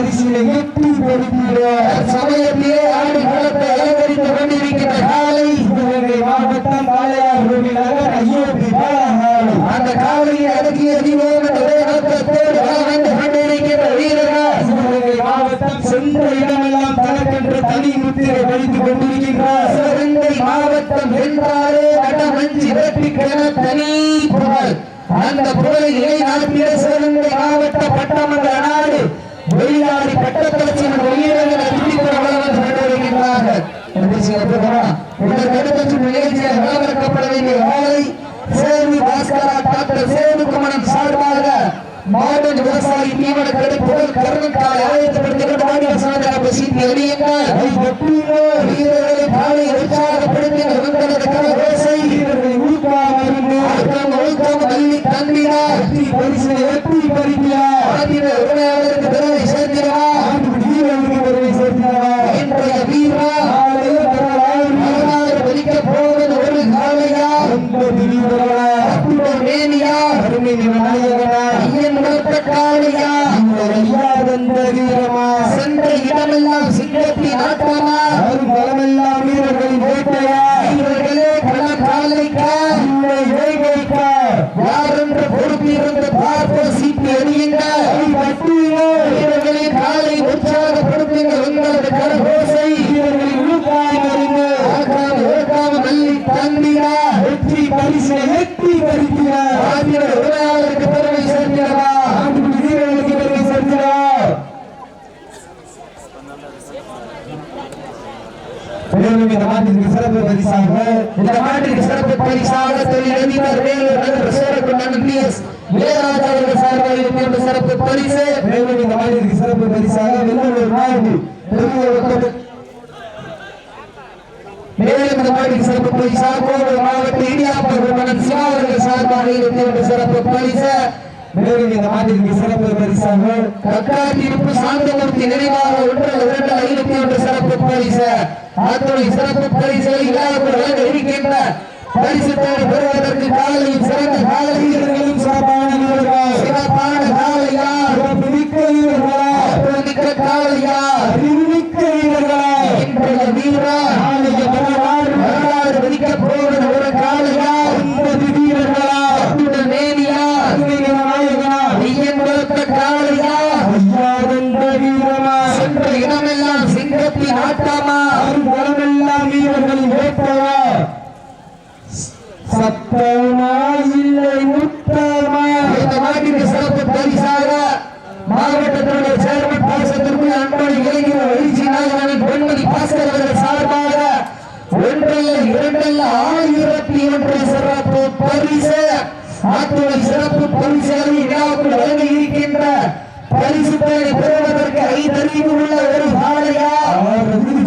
பரிசிலை எட்டி கொடுத்தீரோ சமயத்திலே ஆடு களத்தை அலங்கரித்துக் கொண்டிருக்கிற காலை சிவகங்கை மாவட்டம் காளையார் கோவில் நகர் ஐயோபி பாலகாலை அந்த காலையை அடக்கிய தீபம் நோக்கத்தோடு வந்து கொண்டிருக்கிற வீரர்கள் சிவகங்கை மாவட்டம் சென்ற இடமெல்லாம் தனக்கென்று தனி முத்திரை வைத்துக் கொண்டிருக்கின்றார். சிவகங்கை மாவட்டம் என்றாலே தனி புகழ். அந்த புகழை நிலைநாட்டிய சிவகங்கை மாவட்ட பட்டமன்ற நாடு வெளியாடி பட்டத்தளர்ச்சி வெளியிடங்களை கொண்டிருக்கின்றார்கள் இதற்கடுத்து நிகழ்ச்சியாக வளர்க்கப்பட வேண்டிய வேலை சேவி பாஸ்கரா டாக்டர் சேதுகுமணன் சார்பாக மாவட்ட விவசாயி தீவன கடுப்புகள் கருணக்காலை ஆயத்தப்படுத்திக் வாடிய சமாச்சார சீட்டி வெளியுங்கள் வீரர்களை காலை உற்சாகப்படுத்தி ஒழுக்காம தந்திரா பரிசு எட்டி பறிக்கிறா ஆதிர உரிமையாளருக்கு பெருமை சேர்க்கிறா வீரர்களுக்கு பெருமை சேர்க்கிறா இன்றைய வீரா? பதிக்க போவது ஒரு காலையா வீரர்களா அற்புதம் மேனியா? அருமை நாயகனா ஐயன் வளர்த்த காளையா? ஐயாதந்த வீரமா? சென்ற இடமெல்லாம் சிங்கத்தின் ஆட்டமா வரும் களமெல்லாம் வீரர்களின் வேட்டையா வீரர்களே கள காலைக்கா இல்லை வேகைக்கா யார் என்ற பொறுப்பிலிருந்து பார்ப்போம் சீட்டி எறியுங்கள் வீரர்களை காலை உற்சாகப்படுத்துங்கள் உங்களது கரகோசை வீரர்களை உழுக்காம ஆக்காம ஓக்காம மல்லி தந்திரா வெற்றி பரிசை எட்டி பறிக்கிறா ஆதிர உரையாளருக்கு பெருமை சேர்க்கிறா வீரர்களுக்கு பெருமை சேர்க்கிறா மேலும் இந்த மாட்டிற்கு சிறப்பு பரிசாக இந்த மாட்டிற்கு சிறப்பு பரிசாக தொழிலதிபர் வேலூர் அவர்கள் சார்பாக இருக்கின்ற சிறப்பு பரிசு. மேலும் இந்த மாட்டிற்கு சிறப்பு பரிசாக வெள்ளூர் மேலும் இந்த மாட்டிற்கு சிறப்பு பரிசாக மாவட்ட இடியாப்பர் மன்னன் சிவா அவர்கள் சார்பாக இருக்கின்ற சிறப்பு பரிசு. மேலும் இந்த மாட்டிற்கு சிறப்பு பரிசாக கக்காட்டி சாந்தமூர்த்தி நினைவாக ஒன்று இரண்டு ஐநூத்தி ஒன்று சிறப்பு பரிசு. அத்துறை சிறப்பு பரிசுகளை இல்லாதவர்கள் இருக்கின்ற பரிசுத்தோடு பெறுவதற்கு காலையில் சிறந்த காலை வீரர்களும் சிறப்பான வீரர்கள். சிறப்பான காலையா? மிக்க வீரர்களா? மிக்க காலையா அறிவுமிக்க வீரர்களா இன்றைய வீரா நாளைய வரலாறு வரலாறு விதிக்க போவது ஒரு காலையா ஒன்பது வீரர்களா அத்துடன் மேனியா நாயகனா ஐயன் வளர்த்த காலையா ஐயாவென்ற வீரமா சென்ற இடமெல்லாம் சிங்கத்தின் ஆட்டமா? இடமெல்லாம் வீரர்களின் வேட்டையா சத்தமா இல்லை முத்தமா இந்த நாட்டிற்கு சிறப்பு பரிசாக மாவட்டத்தினுடைய சேர்மன் பாசத்திற்கு அன்பனை இளைஞர் எழுச்சி நாயகனின் பொன்மதி பாஸ்கர் அவர்கள் சார்பாக ஒன்றல்ல இரண்டல்ல ஆயிரத்தி ஒன்று சிறப்பு பரிசு அத்துணை சிறப்பு வழங்க இருக்கின்ற பரிசு தேடி பெறுவதற்கு ஐந்தறிவு உள்ள ஒரு காளையா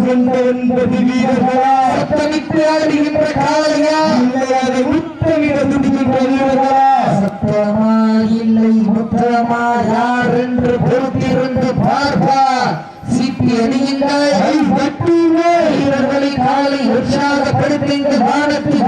கொண்ட ஒன்பது வீரர்களா? சத்தமிட்டு ஆடுகின்ற காளையா இல்லை அதை முத்தமிட துடிக்கின்ற வீரர்களா? சத்தமா? இல்லை முத்தமா? யார் என்று பொறுத்திருந்து பார்ப்பா சீட்டி அணியுங்கள் வீரர்களை காலை உற்சாகப்படுத்துங்கள் வானத்து வானதிலை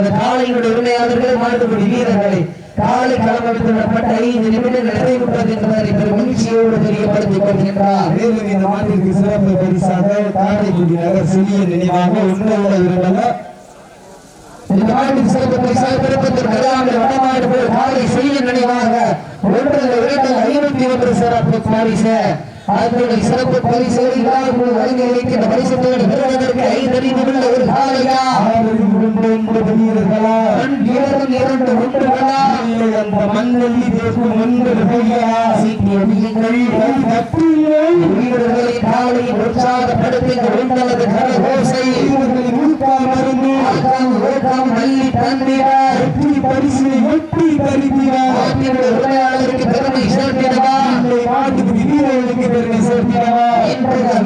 நிறைவுற்றது காளையினுடைய உரிமையாளர்கள் மாடுபடி வீரர்களை காலை களமுழுத்து விடப்பட்ட ஐந்து நிமிடம் நிறைவுற்றது என்பதை பெரும் மகிழ்ச்சியோடு தெரியப்படுத்திக் கொள்கின்றார் மேலும் இந்த மாட்டிற்கு சிறப்பு பரிசாக காரைக்குடி நகர் சிறிய நினைவாக ஒன்றோட இரண்டல்ல இந்த நாட்டின் சிறப்பு பரிசாக திருப்பத்தூர் கல்லாமல் வடமாடு போல் காலை செய்ய நினைவாக ஒன்றில் இரண்டு ஐநூத்தி ஒன்று சிறப்பு பரிசு. அதனுடைய சிறப்பு பரிசு இல்லாமல் வழங்கி வைக்கின்ற பரிசுத்தோடு பெறுவதற்கு ஐந்தறிவு உள்ள ஒரு காலையா வீரரும் இரண்டு ஒன்றுகளா அந்த வீரர்களை காலை உங்களது கரகோசை. மல்லி பரிசு பெருமை வீரர்களுக்கு பெருமை சேர்க்கிறவா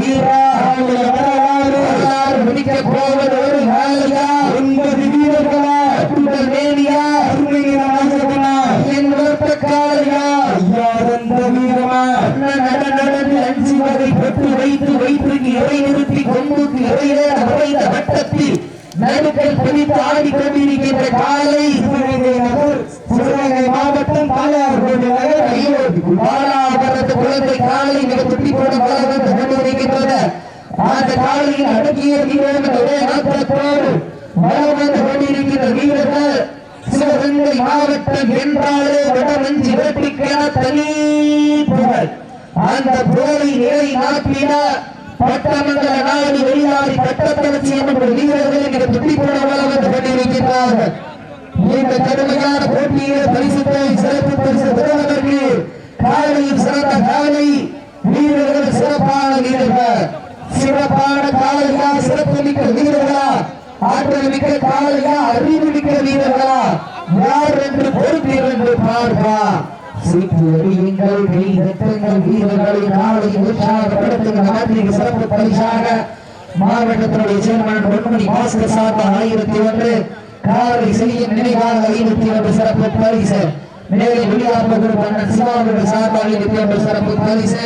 வீரா வரலாறு வரலாறு முடிக்க போவது ஒரு காலையா ஒன்பது வீரர்களா உங்கள் மேனியா அருமையினாகவனா என் உலர்த்த காலையா ஐயாரந்த வீரமா நடந்து அஞ்சு வகை பெற்று வைத்து வயிற்றுக்கு இறை நிறுத்தி கொம்புக்கு இறையிலே அமைந்த வட்டத்தில் நடுக்கல் பிடித்து ஆடிக்கொண்டிருக்கின்ற காலை சிவகங்கை நகர் சிவகங்கை மாவட்டம் தாயார்கோவில் நகர். பாலாபுரத்து குழந்தை காலை மிக துட்டி போட வளம் வந்து அந்த காலையில் அடக்கிய வீரர்கள் ஒரே நோக்கத்தோடு வளம் வந்து கொண்டிருக்கின்ற வீரர்கள் சிவகங்கை மாவட்டம் என்றாலே வடமஞ்சி வேட்டிக்கென தனி புகழ். அந்த புகழை நிலை நாட்டின பட்டமங்கல நாடு வெளியாடி பட்டத்தளர்ச்சி என்ற வீரர்கள் மிக துட்டி போட வளம் வந்து கொண்டிருக்கின்றார்கள். இந்த கடுமையான போட்டியில் பரிசுத்தை சிறப்பு பரிசு பெறுவதற்கு காவலில் சிறந்த காவலி வீரர்கள் சிறப்பான வீரர்கள். சிறப்பான காலையா சிறப்பு மிக்க வீரர்களா ஆற்றல் மிக்க காலையா அறிவு மிக்க வீரர்களா யார் என்று பொறுப்பீர் என்று பார்ப்பா சீட்டு எறியுங்கள் கை வீரர்களை நாளை உற்சாகப்படுத்துங்கள். நாட்டிற்கு சிறப்பு பரிசாக மாவட்டத்தினுடைய சேர்மன் பொன்மணி பாஸ்கர் சார்ந்த ஆயிரத்தி ஒன்று காலை செய்யும் நினைவாக ஐநூத்தி ஒன்று சிறப்பு பரிசு. மேலே வெளியாப்பு கொடுப்பான சிவாவுடைய சார்ந்த ஐநூத்தி ஒன்று சிறப்பு பரிசு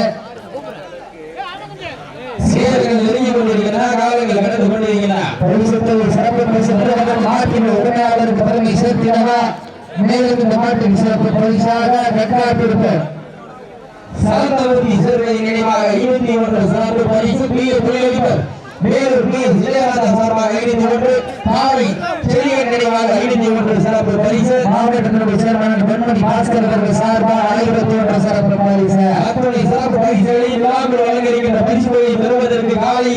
சேர்கள் நெருங்கி கொண்டிருக்கிறா காலங்கள் கடந்து கொண்டிருக்கிறா பரிசுத்த ஒரு சிறப்பு பரிசு நிறுவனம் மாட்டின் உரிமையாளருக்கு பெருமை சேர்த்திடவா? மேலும் இந்த மாட்டின் சிறப்பு பரிசாக வெட்டாட்டிருப்பு சரந்தவதி சிறுவை நினைவாக ஐநூத்தி ஒன்று சிறப்பு பரிசு பிய புலியடிப்பர். வேலூர் பி விஜயகாந்தா சார்பாக ஐநூத்தி ஒன்று காலை செழியன் நினைவாக ஐநூத்தி ஒன்று சிறப்பு பரிசு மாவட்டத்தினுடைய சேர்மன் பொன்மணி பாஸ்கர் அவர்கள் சார்பாக ஆயிரத்தி சிறப்பு பரிசு. அத்துணை சிறப்பு பரிசுகளை விழாவில் வழங்கியிருக்கின்ற பரிசுகளை பெறுவதற்கு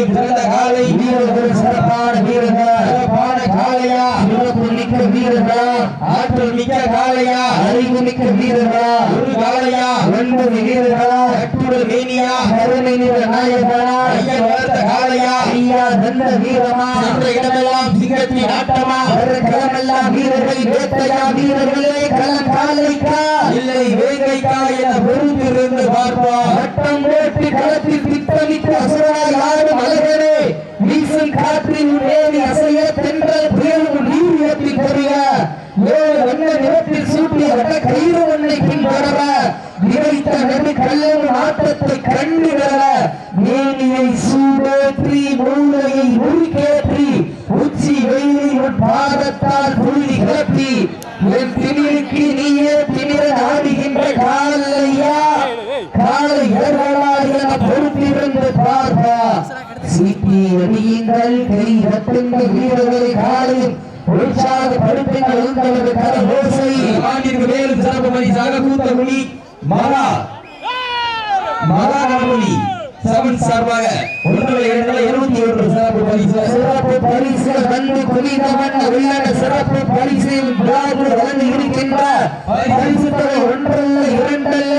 சிறந்த காலை வீரர்கள் சிறப்பான வீரர்கள் சிறப்பான காலையா சிறப்பு மிக்க வீரர்களா ஆற்றல் மிக்க காலையா அறிவு மிக்க வீரர்களா? ஒரு காலையா ஒன்பது வீரர்களா கட்டுடல் மேனியா? கருணை நிற நாயகனா? ஐயன் வளர்த்த காலையா ஐயா தந்த வீரமா? சென்ற இடமெல்லாம் சிங்கத்தின் ஆட்டமா? வர களமெல்லாம் வீரர்கள் வேட்டையா? வீரர்களே களம் காலைக்கா இல்லை வேங்கைக்கா என பொறுத்திருந்து பார்ப்போம் வட்டம் ஓட்டி களத்தில் திட்டமிட்டு அசுராய் ஆடும் அழகனே வீசும் காற்றின் அசைய தென்றல் ஏழு வண்ண நிறத்தில் சூட்டிய வட்ட கயிறு ஒன்றை பின்தொடர நிறைத்த நடு கல்லும் ஆட்டத்தை கண்டு வர மேனியை சூடேற்றி மூளையை உருக்கேற்றி உச்சி வெயிலில் உன் பாதத்தால் புழுதி கிளப்பி என் திமிருக்கு நீயே திமிர ஆடுகின்ற காலையா? காலை ஏறாள் என பொறுத்திருந்து பார்ப்பா. சீட்டி அடியுங்கள் கை தட்டுங்கள் வீரர்களை காலையில் உற்சாகப்படுத்துங்கள் உங்களது கரகோசை ஆண்டிற்கு மேலும் சிறப்பு பரிசாக கூத்தகுடி மகா. மகாநபுரி செவன் சார்பாக ஒன்றில் இரண்டில் இருபத்தி ஒன்று சிறப்பு பரிசு. சிறப்பு பரிசு வந்து குவிந்தவன் உள்ளன. சிறப்பு பரிசு விழாவில் வளர்ந்து இருக்கின்ற பரிசு தொகை ஒன்றல்ல இரண்டல்ல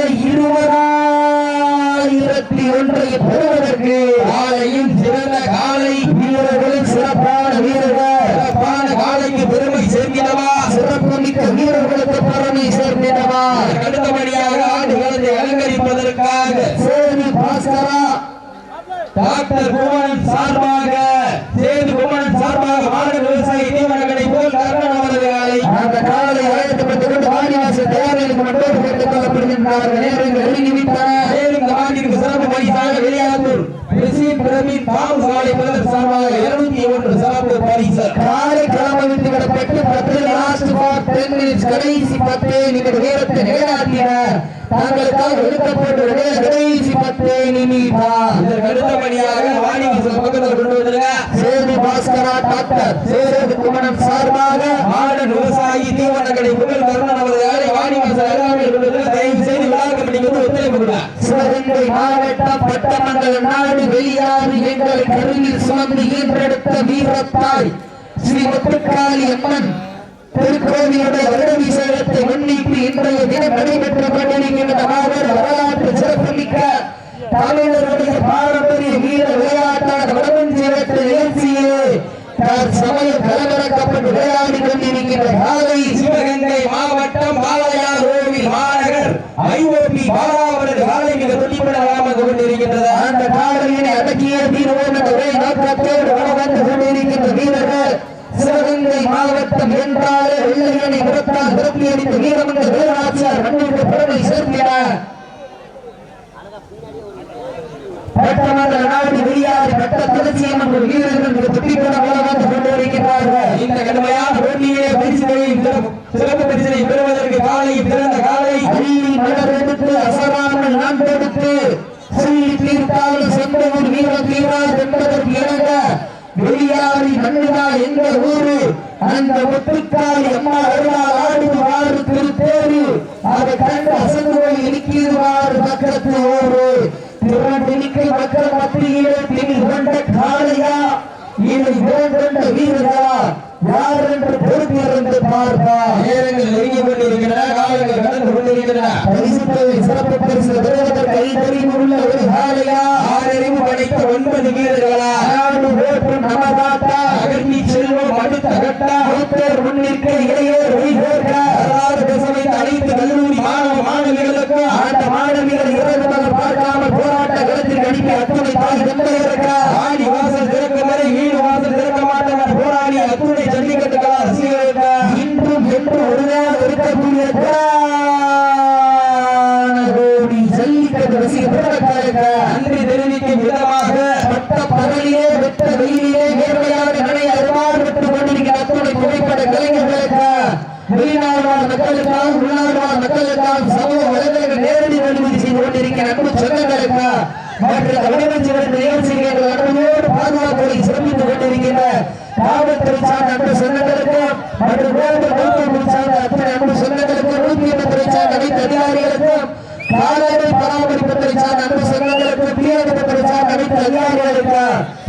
இருபதாயிரத்தி ஒன்றை பெறுவதற்கு காலையும் சிறந்த காலை வீரர்கள் சிறப்பான வீரர்கள் சிறப்பான காலைக்கு பெருமை சேர்க்கிறவா சிறப்பு மிக்க வீரர்களுக்கு பெருமை சேர்ந்திடவா அதற்கு அடுத்தபடியாக ஆண்டுகளை அலங்கரிப்பதற்காக சேரி பாஸ்கரா டாக்டர் குமரன் சார்பாக சேது குமரன் சார்பாக மாநில விவசாய தீவனங்களை போல் கர்ணன் அவரது காலை அந்த காலை ஆயிரத்தி பத்து கொண்டு வாணிவாசல் தேவைகளுக்கு மட்டும் கேட்டுக் கொள்ளப்படுகின்ற கொண்டிருக்கிறார்கள் நேரங்கள் நெருங்கிவிட்டன மேலும் இந்த ஆண்டிற்கு சிறப்பு பரிசாக வெளியாத்தூர் பிரசின் பிரவீன் பாபு சாலை முதல் சார்பாக இருநூத்தி ஒன்று சிறப்பு பரிசு. காலை கிளம்ப விட்டு விடப்பட்டு பத்து லாஸ்ட் பார் டென் மினிட்ஸ் கடைசி பத்து நிமிட நிலைநாட்டினர். தங்களுக்காக நேர கடைசி பத்து நிமிடம். இதற்கு அடுத்தபடியாக வாணிவாசல் பக்கத்தில் கொண்டு வந்துருங்க. சேது பாஸ்கரா டாக்டர் சேது குமரன் சார்பாக மாடன் விவசாயி தீவன கடை புகழ் கருணன் அருகாமையில் கொண்டு தயவு செய்து விழா கமிட்டிக்கு வந்து ஒத்துழைப்பு கொடுங்க சிவகங்கை மாவட்டம் பட்டமங்கல நாடு வெளியாறு எங்களை கருவில் சுமந்து ஈன்றெடுத்த வீரத்தாய் ஸ்ரீ ஒற்றுக்காளி அம்மன் திருக்கோவிலுடைய வருட விசேஷத்தை முன்னிட்டு இன்றைய தினம் நடைபெற்றுக் கொண்டிருக்கின்ற மாபெரும் வரலாற்று சிறப்புமிக்க தமிழருடைய பாரம்பரிய வீர விளையாட்டான வடமஞ்சேரத்து நிகழ்ச்சியிலே தற்சமயம் கலவரக்கப்பட்டு விளையாடி கொண்டிருக்கின்ற காலை சிவகங்கை மாவட்டம் பாலையார் ஐஓபி பாலா அவரது காலை மிக துடிப்படாமல் கொண்டிருக்கின்றது. அந்த காலையினை அடக்கிய தீர்வோம் என்ற ஒரே நோக்கத்தோடு வளம் வந்து கொண்டிருக்கின்ற வீரர்கள். சிவகங்கை மாவட்டம் என்றாலே வெள்ளையனை புறத்தால் திருப்பி அடித்த வீரமன்ற வீரராட்சியார் மண்ணிற்கு பெருமை சேர்க்கிறார் இந்த கடுமையான சிறப்பு- சிறப்பு பரிசினை பெறுவதற்கு காலை பிறந்த காலை. அள்ளி அசராமல் நான் கொடுத்து சொல்லி தீர்த்தாலும் சென்றவர் வீரம் தீராது என்பதற்கு இணங்க வெளியாறி மண்ணுதா என்ற ஊரு அந்த ஒற்றுக்காரி அம்மா அருளால் ஆடுது வாறு திருத்தேரு. அதை கண்டு அசந்து போய் இருக்கிறார் பக்கத்து ஊரு. மக்கள் மத்தியிலே திணி கொண்ட காளையா? இதை வீரர்களா? யார் என்று பொறுப்பிருந்து பார்ப்பார் நேரங்கள் நெருங்கி கொண்டிருக்கின்றன காலங்கள் கடந்து கொண்டிருக்கின்றன. பரிசுத்தவை சிறப்பு பரிசு பெறுவதற்கு ஐந்தறிவு உள்ள ஒரு காளையா ஆறறிவு படைத்த ஒன்பது வீரர்களா? நாடு போற்றும் நமதாத்தா அகர்த்தி செல்வம் அடுத்த கட்டா மூத்தோர் முன்னிற்க இளையோர் ஒளிபோர்க்க வரலாறு பேசவைத்த அனைத்து கல்லூரி மாணவ மாணவிகளுக்கு? ஆண்ட மாணவிகள் இரவு பார்க்காமல் போராட்ட களத்தில் அனுப்பி அத்துணை தாய் தந்தையருக்க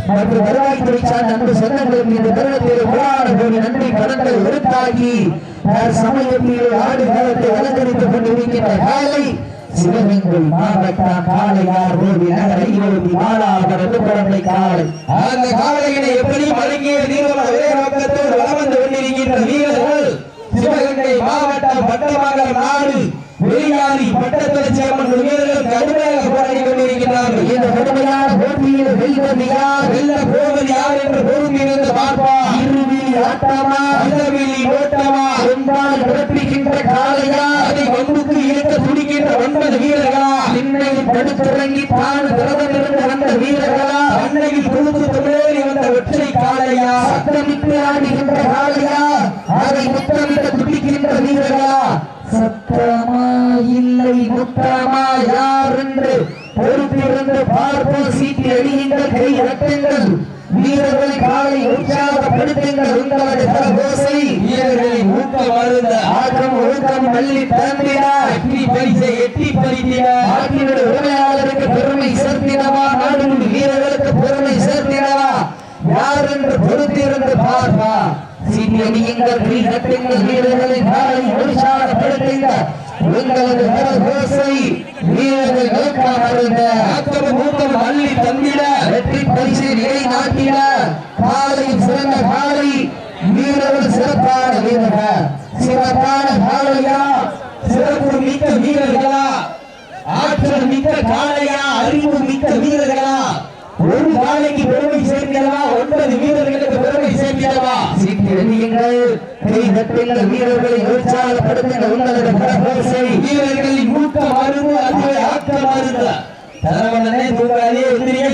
மற்றும் வருவாய் சார்ந்த அன்பு சொந்தங்களுக்கு இந்த தருணத்தில் கோடி நன்றி கடன்களை உறுத்தாக்கி சமயத்திலே ஆடு காலத்தை அலங்கரித்துக் கொண்டிருக்கின்ற காலை சிவகங்கை மாவட்டம் காளையார் கோவி நகர ஈரோடு மாலாபுரம் குழந்தை காலை அந்த காலையினை எப்படி மடங்கிய தீர்வன ஒரே நோக்கத்தோடு வந்து கொண்டிருக்கின்ற வீரர்கள் சிவகங்கை மாவட்டம் பட்டமங்கலம் நாடு. வெளியாரி பட்டத்தொழிற்சி அம்மன் வீரர்கள் கடுமையாக போராடி கொண்டிருக்கிறார்கள் இந்த கடுமையான போட்டியில் வெல்வது யார் வெல்ல போவது யார் என்று பொறுத்திருந்து பார்ப்பார் இறுதி ஆட்டமா? அல்லவில்லி ஓட்டமா? என்பால் பிறப்பிக்கின்ற காளையா? அதை கொம்புக்கு இழுக்க துடிக்கின்ற ஒன்பது வீரர்களா? நின்னை படுத்துறங்கி தான் விரதமிருந்து வந்த வீரர்களா? அன்னையில் புதுத்து தமிழேறி வந்த ஒற்றை காளையா? சத்தமிட்டு ஆடுகின்ற காளையா? அதை முத்தமிட்டு துடிக்கின்ற வீரர்களா? சத்தமா இல்லை முத்தமா யார் என்று பொறுப்பிருந்து பார்ப்போம். சீட்டி அணியுங்கள் கை ரட்டுங்கள் வீரர்களை காலை உற்சாகப்படுத்துங்கள். உங்களது கரகோசை வீரர்களின் ஊக்கம் அருந்த ஆக்கம் ஒழுக்கம் மல்லி தந்திரா எட்டி பரிசை எட்டி பறித்திட நாட்டினுடைய உரிமையாளருக்கு பெருமை சேர்த்தினவா? நாடுமுடி வீரர்களுக்கு பெருமை சேர்த்தினவா? யார் என்று பொறுத்திருந்து பார்ப்பா? சீட்டியடியுங்கள் கை கட்டுங்கள் வீரர்களை காலை உற்சாகப்படுத்துங்க உங்களது கரகோசை வீரர்கள் நோக்கம் அருந்த ஊக்கம் அள்ளி தந்திட வெற்றி பரிசை நிலை நாட்டிட காலை சிறந்த காலை வீரர்கள் சிறப்பான வீரர்கள். சிறப்பான காலையா? சிறப்பு மிக்க வீரர்களா? ஆற்றல் மிக்க காளையா அறிவு மிக்க வீரர்களா? ஒரு பெருமை சேர்க்கிறவா ஒன்பது வீரர்களுக்கு பெருமை சீட்டு எழுதியுங்கள் தெய்வத்தில் வீரர்களை தரவனே தூங்காதே எதிரியே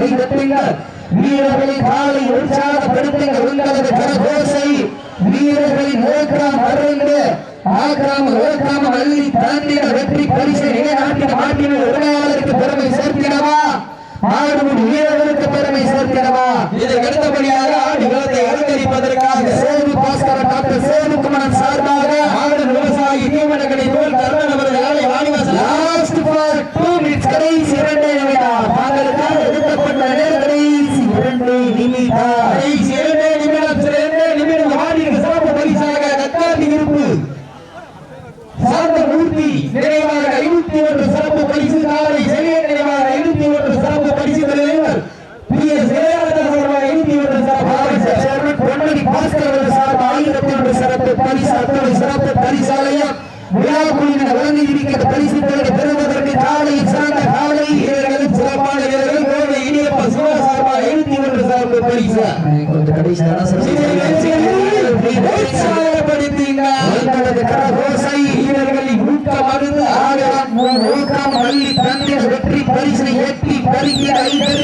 வீரத்துங்கள் வீரர்களை காலை உற்சாகப்படுத்துங்கள் உங்களது கரகோசை. வீரர்களை நோக்கம் அருங்க ஆக்கிராம ஓக்காம அள்ளி தாண்டிட வெற்றி பரிசை நிலைநாட்டிட மாட்டின உரையாளருக்கு பெருமை சேர்த்திடவா? ஆடுமுடி வீரர்களுக்கு பெருமை சேர்த்திடவா? இதை எடுத்தபடியாக இந்த பரிசுகளை பெறுவதற்கு காலை சிறந்த காலை வீரர்களும் சிறப்பான வீரர்கள். கோவை இடியப்ப சிவா சார்பாக எழுபத்தி ஒன்று சார்ந்த பரிசு. கரகோசை வீரர்களை ஊக்க மருந்து ஆகலாம் ஊக்கம் மல்லி தந்திர வெற்றி பரிசு எட்டி பருகிற ஐந்து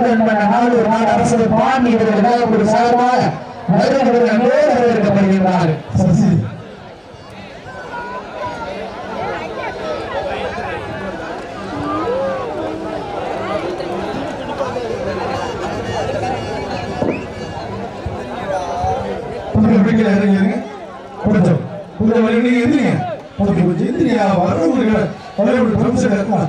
நாடு ஒரு நாடு அரசு பாண்டி ஒரு சார்பாக வருகிறவர்கள் வரவேற்கப்படுகின்றார்கள். வர்றவங்களுக்கு வர்றவங்களுக்கு பிரம்சம் இருக்கும்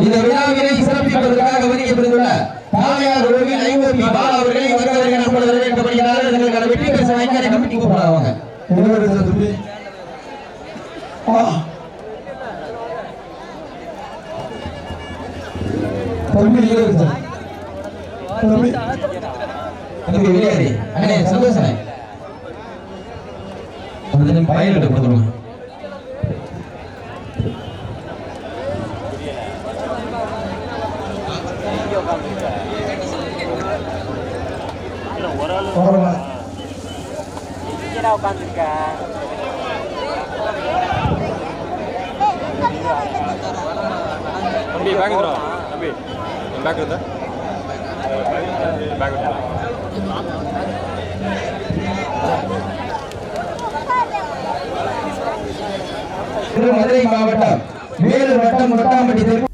இந்த விழாவினை சிறப்பிப்பதற்காக வருகிறதுள்ள தாயார் ரோகில் ஐஓபி பால் அவர்களை வருக வருக நம்மள வரவேற்கப்படுகிறார்கள் எங்களுக்கான வெற்றி பரிசு வாங்கி கமிட்டி வருது தம்பி தம்பி. தம்பி அண்ணே அந்த பையன்கிட்ட கொடுத்துருங்க தம்பி பேக் தரா தம்பி பேக் இருந்தா பேக் மதுரை மாவட்டம் வேலூர் வட்டம் முட்டாம்பட்டி